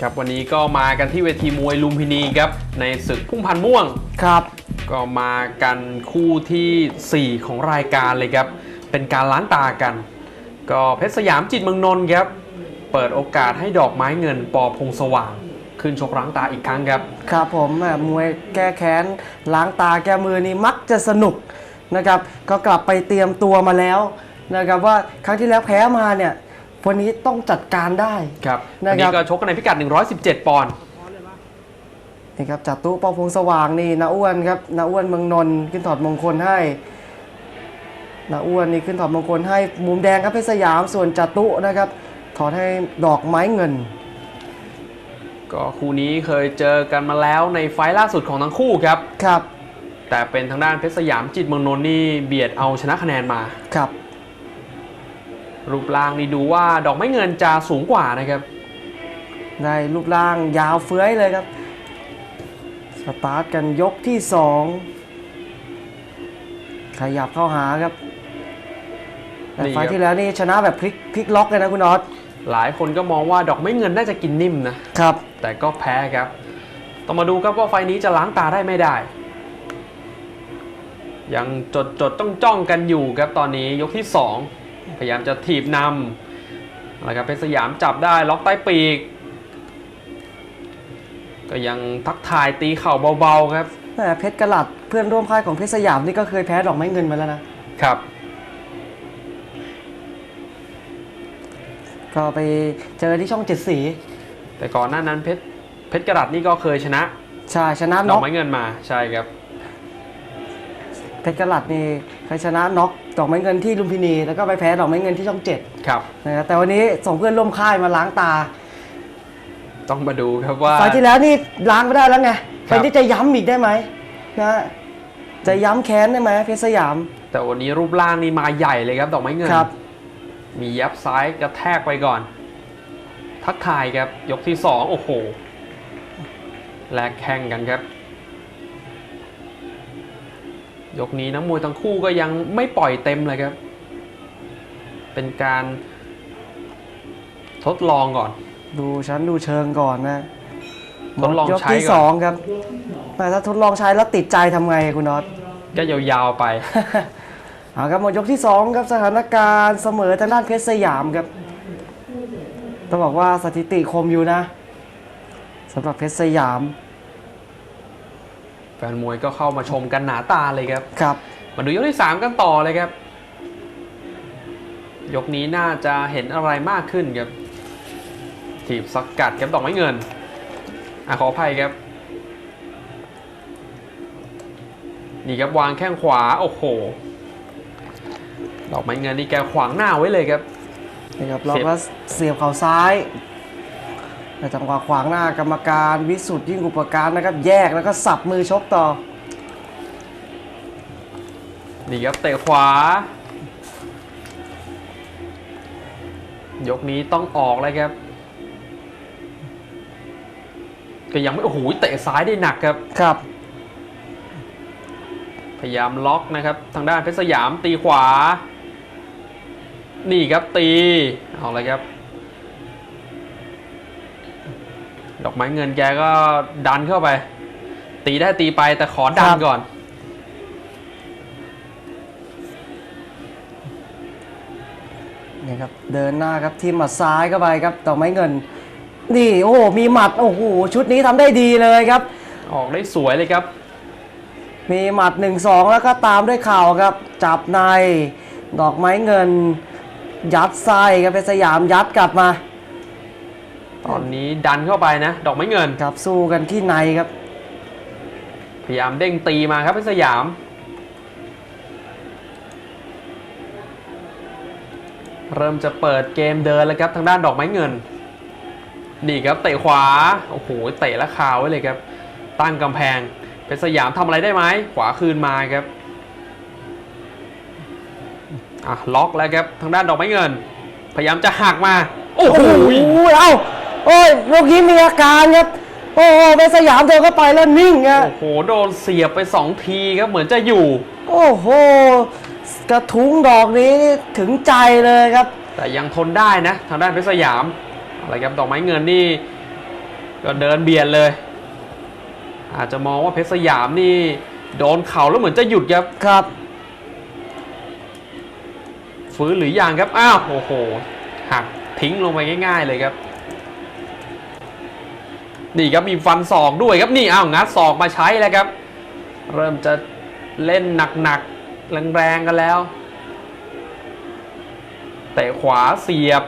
ครับวันนี้ก็มากันที่เวทีมวยลุมพินีครับในศึกพุ่งพันม่วงครับ ก็มากันคู่ทีสี่ 4 ของรายการเลยครับ เป็นการล้างตากัน ก็เพชรสยามจิตเมืองนนท์ครับเปิดโอกาสให้ดอกไม้เงินปอพงสว่าง ขึ้นชกล้างตาอีกครั้งครับ ครับผมแหม่มวยแก้แค้นล้างตาแก้มือนี่มักจะสนุกนะครับ ก็กลับไปเตรียมตัวมาแล้วนะครับว่าครั้งที่แล้วแพ้มาเนี่ย วันนี้ต้องจัดการได้ครับนะวันครันี้บก็ชกกันในพิกัด 117 ปอนด์นี่ครับจัดตู้ปอพงสว่างนี่นาอ้วนครับนาอ้วนเมืองนนท์ขึ้นถอดมงคลให้นาอ้วนนี่ขึ้นถอดมงคลให้มุมแดงครับเพชรสยามส่วนจัตุนะครับถอดให้ดอกไม้เงิน ก็คู่นี้เคยเจอกันมาแล้วในไฟล์ล่าสุดของทั้งคู่ครับ ครับแต่เป็นทางด้านเพชรสยามจิตเมืองนนท์นี่เบียดเอาชนะคะแนนมา ครับ รูปร่างนี่ดูว่าดอกไม้เงินจะสูงกว่านะครับ ได้รูปร่างยาวเฟื้อยเลยครับ สตาร์ทกันยกที่สองขยับเข้าหาครับ แต่นี่ไฟล์ครับที่แล้วนี่ชนะแบบพลิกพลิกล็อกเลยนะคุณน็อตหลายคนก็มองว่าดอกไม้เงินน่าจะกินนิ่มนะครับ แต่ก็แพ้ครับ ต้องมาดูครับว่าไฟล์นี้จะล้างตาได้ไม่ได้ ยังจดจดต้องจ้องกันอยู่ครับตอนนี้ยกที่ 2 พยายามจะถีบนำอะไรครับเพชรสยามจับได้ล็อกใต้ปีก ก็ยังทักทายตีเข่าเบาๆครับแหม่เพชรกระหลัดเพื่อนร่วมค่ายของเพชรสยามนี่ก็เคยแพ้ดอกไม้เงินมาแล้วนะครับก็ไปเจอที่ช่องเจ็ดสี แต่ก่อนหน้านั้นเพชรเพชรกระดัดนี่ก็เคยชนะ ใช่ชนะดน็ออกกไม้เงินมาใช่ครับ เพชรกระหลัดนี่เคยชนะน็อก ดอกไม้เงินที่ลุมพินี แล้วก็ไปแพ้ดอกไม้เงินที่ช่องเจ็ดครับนะครับแต่วันนี้ส่งเพื่อนร่วมค่ายมาล้างตาต้องมาดูครับว่าไฟล์ที่แล้วนี่ล้างไม่ได้แล้วไงคไฟรับล์นี้จะย้ำอีกได้ไหมนะจะย้ำแค้นได้ไหมเพชรสยาม แต่วันนี้รูปร่างนี่มาใหญ่เลยครับ ดอกไม้เงินครับ มียับซ้ายกระแทกไปก่อน ทักทายครับ ยกที่สองโอ้โหแลกแข่งกันครับ ยกนี้นักมวยทั้งคู่ก็ยังไม่ปล่อยเต็มเลยครับ เป็นการทดลองก่อน ดูชั้นดูเชิงก่อนนะทดลองยกใช้ที่ก่อนสองครับแต่ถ้าทดลองใช้แล้วติดใจทำไงคุณน็อต ก็ยาวๆไป เอาครับหมดยกที่สองครับสถานการณ์เสมอทางด้านเพชรสยามครับต้องบอกว่าสถิติคมอยู่นะสำหรับเพชรสยามแฟ นมวยก็เข้ามาชมกันหนาตาเลยครับ ครับ มาดูยกที่ 3 กันต่อเลยครับ ยกนี้น่าจะเห็นอะไรมากขึ้นครับ ถีบสกัดครับดอกไม้เงิน อะขออภัยครับ นี่ครับวางแข้งขวา โอ้โห ดอกไม้เงินนี่แกขวางหน้าไว้เลยครับ นี่ครับเราเสียบก็เสียบเข่าซ้าย แต่จังหวะขวางหน้ากรรมการวิสุทธิ์ยิ่งอุปการนะครับแยกแล้วก็สับมือชกต่อ นี่ครับเตะขวา ยกนี้ต้องออกเลยครับก็ยังไม่โอ้โหเตะซ้ายได้หนักครับครับ พยายามล็อกนะครับ ทางด้านเพชรสยามตีขวา นี่ครับตีเอาเลยครับ ดอกไม้เงินแกก็ดันเข้าไป ตีได้ตีไปแต่ขอดันครับก่อนนี่ครับเดินหน้าครับทีมหมัดซ้ายเข้าไปครับต่อไม้เงิน นี่โอ้โหมีหมัดโอ้โหชุดนี้ทำได้ดีเลยครับ ออกได้สวยเลยครับ มีหมัด1 2แล้วก็ตามด้วยเข่าครับ จับในดอกไม้เงิน ยัดไส้ครับเป็นสยามยัดกลับมา ตอนนี้ดันเข้าไปนะ ดอกไม้เงินครับสู้กันที่ในครับ พยายามเด้งตีมาครับเพชรสยามเริ่มจะเปิดเกมเดินแล้วครับทางด้านดอกไม้เงิน นี่ครับเตะขวา โอ้โหเตะและคาไว้เลยครับ ตั้งกำแพงเพชรสยามทำอะไรได้ไหมขวาคืนมาครับอะล็อกแล้วครับทางด้านดอกไม้เงิน พยายามจะหักมา โอ้โอ้โหโหเอ้า โอ้ยลูกนี้มีอาการครับ โอ้โหเป็นสยามเดินเข้าไปแล้วนิ่งอะโอ้โหโดนเสียบไปสองทีครับเหมือนจะอยู่ โอ้โห กระทุ้งดอกนี้ถึงใจเลยครับ แต่ยังทนได้นะทางด้านเพชรสยามอะไรครับดอกไม้เงินนี่ก็เดินเบียดเลย อาจจะมองว่าเพชรสยามนี่โดนเข่าแล้วเหมือนจะหยุดครับครับ ฟื้นหรือยังครับ อ้าวโอ้โหหักทิ้งลงไปง่าย ๆ เลยครับ นี่ครับมีฟันศอกด้วยครับนี่อ้าวงัดศอกมาใช้แล้วครับ เริ่มจะเล่นหนักๆแรงๆกันแล้วเตะขวาเสียบ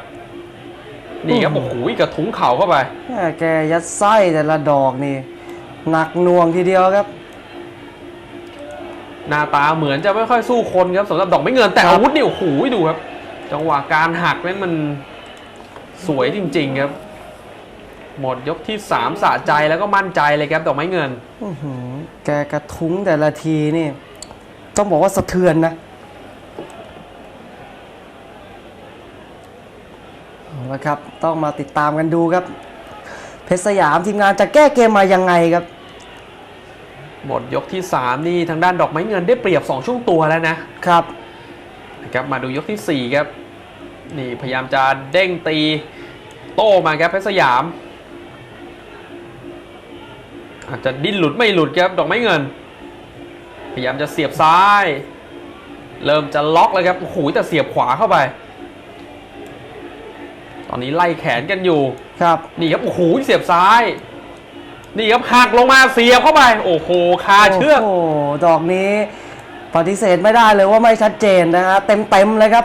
นี่ครับอื้โอ้อหืโหอกระทุ้งเข่าเข้าไปแม่แกยัดไส้แต่ละดอกนี่หนักหน่วงทีเดียวครับ หน้าตาเหมือนจะไม่ค่อยสู้คนครับสำหรับดอกไม้เงินแต่ครับอาวุธนี่โอ้โหดูครับ จังหวะการหักนี่มันสวยจริง ๆ ครับ หมดยกที่3สะใจแล้วก็มั่นใจเลยครับดอกไม้เงินอื้อหือแกกระทุ้งแต่ละทีนี่ ต้องบอกว่าสะเทือนนะเอาละครับ ต้องมาติดตามกันดูครับ เพชรสยามทีมงานจะแก้เกมมายังไงครับ หมดยกที่3นี่ทางด้านดอกไม้เงินได้เปรียบ2ช่วงตัวแล้วนะครับนะครับมาดูยกทีสี่4ครับนี่พยายามจะเด้งตีโต้มาครับเพชรสยาม อาจจะดิ้นหลุดไม่หลุดครับดอกไม้เงิน พยายามจะเสียบซ้าย เริ่มจะล็อกเลยครับโอ้โหแต่เสียบขวาเข้าไป ตอนนี้ไล่แขนกันอยู่ครับนี่ครับโอ้โหเสียบซ้าย นี่ครับหักลงมาเสียบเข้าไป โอ้โหคาเชือกโอ้โหดอกนี้ปฏิเสธไม่ได้เลยว่าไม่ชัดเจนนะฮะเต็มเต็มๆเลยครับ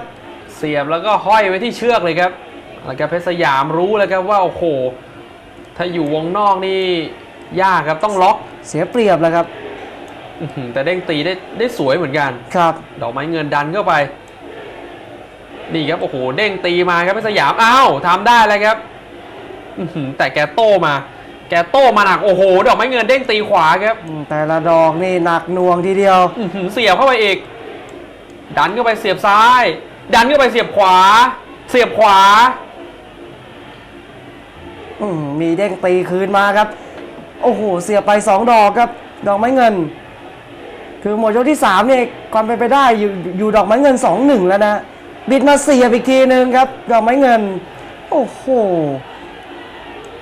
เสียบแล้วก็ห้อยไว้ที่เชือกเลยครับแล้วก็เพชรสยามรู้แล้วครับว่าโอ้โหถ้าอยู่วงนอกนี่ ยากครับต้องล็อกเสียเปรียบแล้วครับอื้อหือแต่เด้งตีได้ได้สวยเหมือนกันครับ ดอกไม้เงินดันเข้าไป นี่ครับโอ้โหเด้งตีมาครับเพชรสยามอ้าวทำได้แล้วครับอื้อหือแต่แกโต้มา แกโต้มาหนักโอ้โห ดอกไม้เงินเด้งตีขวาครับอืมแต่ละดอกนี่หนักหน่วงทีเดียวอื้อหือเสียบเข้าไปอีก ดันเข้าไปเสียบซ้าย ดันเข้าไปเสียบขวา เสียบขวาอืมมีเด้งตีคืนมาครับ โอ้โห เสียไปสองดอกครับ ดอกไม้เงิน คือหมดยกที่สามเนี่ยความเป็นไปได้อยู่อยู่ดอกไม้เงินสองหนึ่งแล้วนะบิดมาเสียบอีกทีหนึ่งครับ ดอกไม้เงิน โอ้โห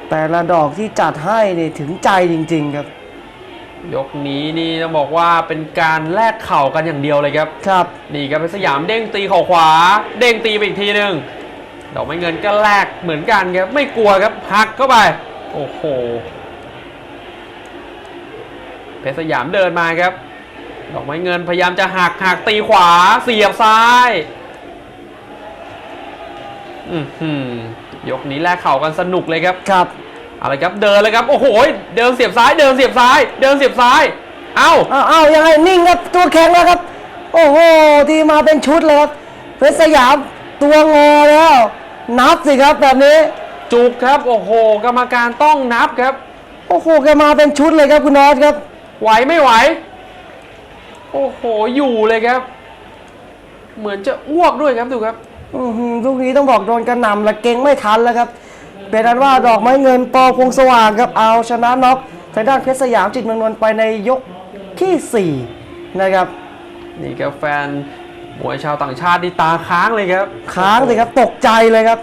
แต่ละดอกที่จัดให้นี่ถึงใจจริง ๆ ครับ ยกนี้นี่ต้องบอกว่าเป็นการแลกเข่ากันอย่างเดียวเลยครับ ครับ นี่ครับเพชรสยามเด้งตีเข่าขวา เด้งตีไปอีกทีหนึ่งดอกไม้เงินก็แลกเหมือนกันครับ ไม่กลัวครับหักเข้าไป โอ้โห เพชรสยามเดินมาครับ ดอกไม้เงินพยายามจะหักหักตีขวาเสียบซ้ายอือหือยกนี้แลกเข่ากันสนุกเลยครับครับอะไรครับเดินเลยครับโอ้โหเดินเสียบซ้ายเดินเสียบซ้าย เดินเสียบซ้าย เอ้าอ้าวอ้าวยังไงนิ่งครับตัวแข็งแล้วครับ โอ้โหที่มาเป็นชุดเลยครับเพชรสยามตัวงอแล้วนับสิครับแบบนี้ จุกครับ โอ้โห กรรมการต้องนับครับ โอ้โหแกมาเป็นชุดเลยครับคุณนอสครับ ไหวไม่ไหว โอ้โห อยู่เลยครับ เหมือนจะอ้วกด้วยครับดูครับอือหือลูกนี้ต้องบอกโดนกระหน่ำและเก่งไม่ทันแล้วครับเป็นอันว่าดอกไม้เงินปอพงสว่างครับเอาชนะน็อกทางด้านเพชรสยามจิตเมืองนนท์ไปในยกที่ 4 นะครับ นี่ครับแฟนมวยชาวต่างชาตินี่ตาค้างเลยครับ ค้างเลยครับตกใจเลยครับ